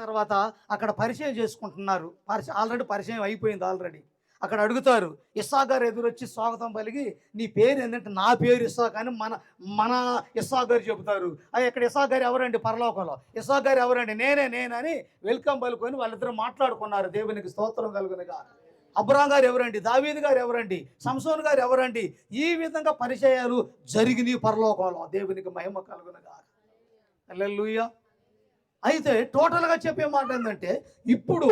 తర్వాత అక్కడ పరిచయం చేసుకుంటున్నారు. పరిచయం ఆల్రెడీ పరిచయం అయిపోయింది ఆల్రెడీ. అక్కడ అడుగుతారు ఇస్సా గారు ఎదురొచ్చి స్వాగతం పలికి నీ పేరు ఏంటంటే నా పేరు ఇస్సా కానీ మన మన ఇస్సా గారు చెబుతారు. అది ఇక్కడ ఇస్సా గారు ఎవరండి? పరలోకంలో. ఇస్సా గారు ఎవరండి? నేనే నేనని వెల్కమ్ పలుకొని వాళ్ళిద్దరూ మాట్లాడుకున్నారు. దేవునికి స్తోత్రం కలుగునగా. అబ్రాం గారు ఎవరండి? దావీద్ గారు ఎవరండి? సంసోన్ గారు ఎవరండి? ఈ విధంగా పరిచయాలు జరిగినాయి పరలోకంలో. దేవునికి మహిమ కలుగునగా. అల్లెలుయ్యా అయితే టోటల్గా చెప్పే మాట ఏంటంటే ఇప్పుడు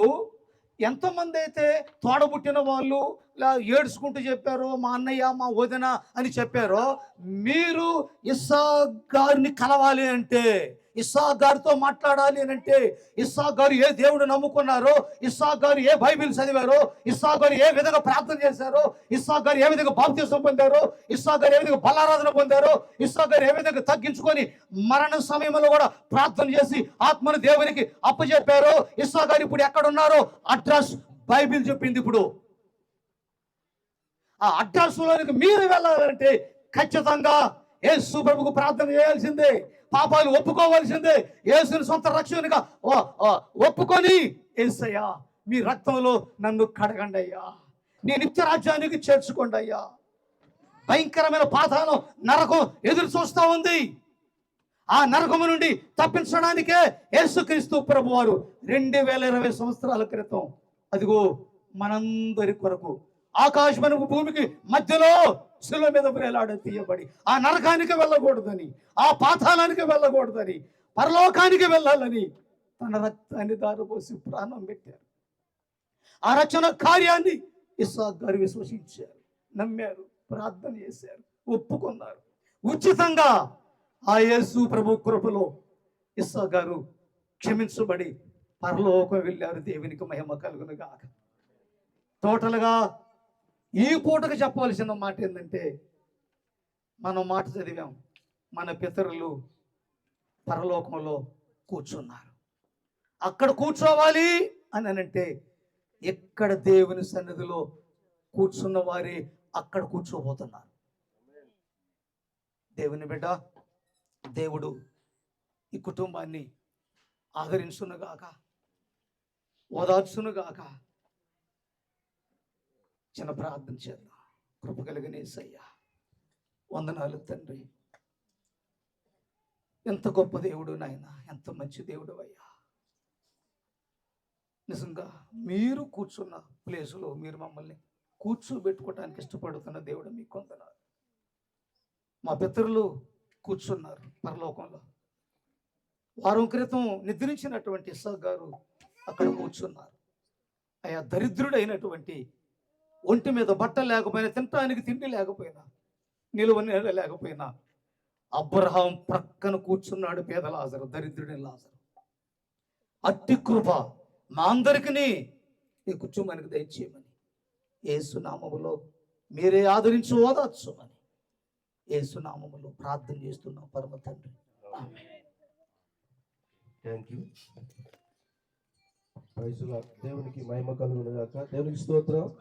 ఎంతమంది అయితే తోడబుట్టిన వాళ్ళు ఇలా ఏడ్చుకుంటూ చెప్పారో మా అన్నయ్య మా వదిన అని చెప్పారో మీరు ఇస్సా గారిని కలవాలి అంటే ఇస్సా గారితో మాట్లాడాలి అని అంటే ఇస్సా గారు ఏ దేవుడు నమ్ముకున్నారో ఇస్సా గారు ఏ బైబిల్ చదివారో ఇస్సా గారు ఏ విధంగా ప్రార్థన చేశారో ఇస్సా గారు ఏ విధంగా బాప్తీసం పొందారో ఇస్సా గారు ఏ విధంగా బలారాధన పొందారో ఇస్సా గారు ఏ విధంగా తగ్గించుకొని మరణ సమయంలో కూడా ప్రార్థన చేసి ఆత్మను దేవునికి అప్పచెప్పారో ఇస్సా గారు ఇప్పుడు ఎక్కడ ఉన్నారో అడ్రస్ బైబిల్ చెప్పింది ఇప్పుడు. ఆ అడ్రస్లోనికి మీరు వెళ్ళాలంటే ఖచ్చితంగా ఏ సుప్రభుకు ప్రార్థన చేయాల్సిందే. పాపాలు ఒప్పుకోవలసిందే. యేసుని సొంత రక్షణగా ఓ- ఓ ఒప్పుకొని ఏసయ్యా మీ రక్తంలో నన్ను కడగండి అయ్యా. నీ నిత్య రాజ్యానికి చేర్చుకోండి అయ్యా. భయంకరమైన పాతాలు నరకం ఎదురు చూస్తా ఉంది. ఆ నరకము నుండి తప్పించడానికే యేసుక్రీస్తు ప్రభు వారు రెండు వేల ఇరవై సంవత్సరాల క్రితం అదిగో మనందరి కొరకు ఆకాశమైన భూమికి మధ్యలో శిల మీద వేలాడ తీయబడి ఆ నరకానికి వెళ్ళకూడదని ఆ పాతాళానికి వెళ్ళకూడదని పరలోకానికి వెళ్ళాలని తన రక్తాన్ని దారిపోసి ప్రాణం పెట్టారు. ఆ రక్షణ కార్యాన్ని ఇస్సాక్ గారు విశ్వసించారు నమ్మారు ప్రార్థన చేశారు ఒప్పుకున్నారు. ఉచితంగా ఆ యేసు ప్రభు కృపలో ఇస్సా గారు క్షమించబడి పరలోకం వెళ్ళారు దేవునికి మహిమ కలుగునుగాక. టోటల్గా ఈ పూటకు చెప్పవలసిన మాట ఏంటంటే మనం మాట చదివాం మన పితరులు పరలోకంలో కూర్చున్నారు. అక్కడ కూర్చోవాలి అని అంటే ఎక్కడ దేవుని సన్నిధిలో కూర్చున్న వారే అక్కడ కూర్చోబోతున్నారు. దేవుని బిడ్డ దేవుడు ఈ కుటుంబాన్ని ఆదరించునుగాక ఓదార్చునుగాక చిన్న ప్రార్థన చేద్దాం. కృప కలిగిన వందనాలు తండ్రి. ఎంత గొప్ప దేవుడు నాయన. ఎంత మంచి దేవుడు అయ్యా. నిజంగా మీరు కూర్చున్న ప్లేసులో మీరు మమ్మల్ని కూర్చోబెట్టుకోవడానికి ఇష్టపడుతున్న దేవుడు మీకు కొందనాలు మా పితరులు కూర్చున్నారు పరలోకంలో. వారం క్రితం నిద్రించినటువంటి ఇస్సా గారు అక్కడ కూర్చున్నారు. అయా దరిద్రుడైనటువంటి ఒంటి మీద బట్ట లేకపోయినా తినటానికి తిండి లేకపోయినా నిలువ నీడ లేకపోయినా అబ్రహాం ప్రక్కన కూర్చున్నాడు పేద లాజరు దరిద్రుడైన లాజరు. అట్టి కృప మా అందరికీ ఈ కూర్చోమనికి దయచేయమని. ఏసునామములో మీరే ఆదరించి ఓదార్చుమని. ఏసునామములో ప్రార్థన చేస్తున్నాం పరమ తండ్రి. థ్యాంక్ యూ దేవునికి మహిమ కలుగునుగాక. దేవునికి స్తోత్రం.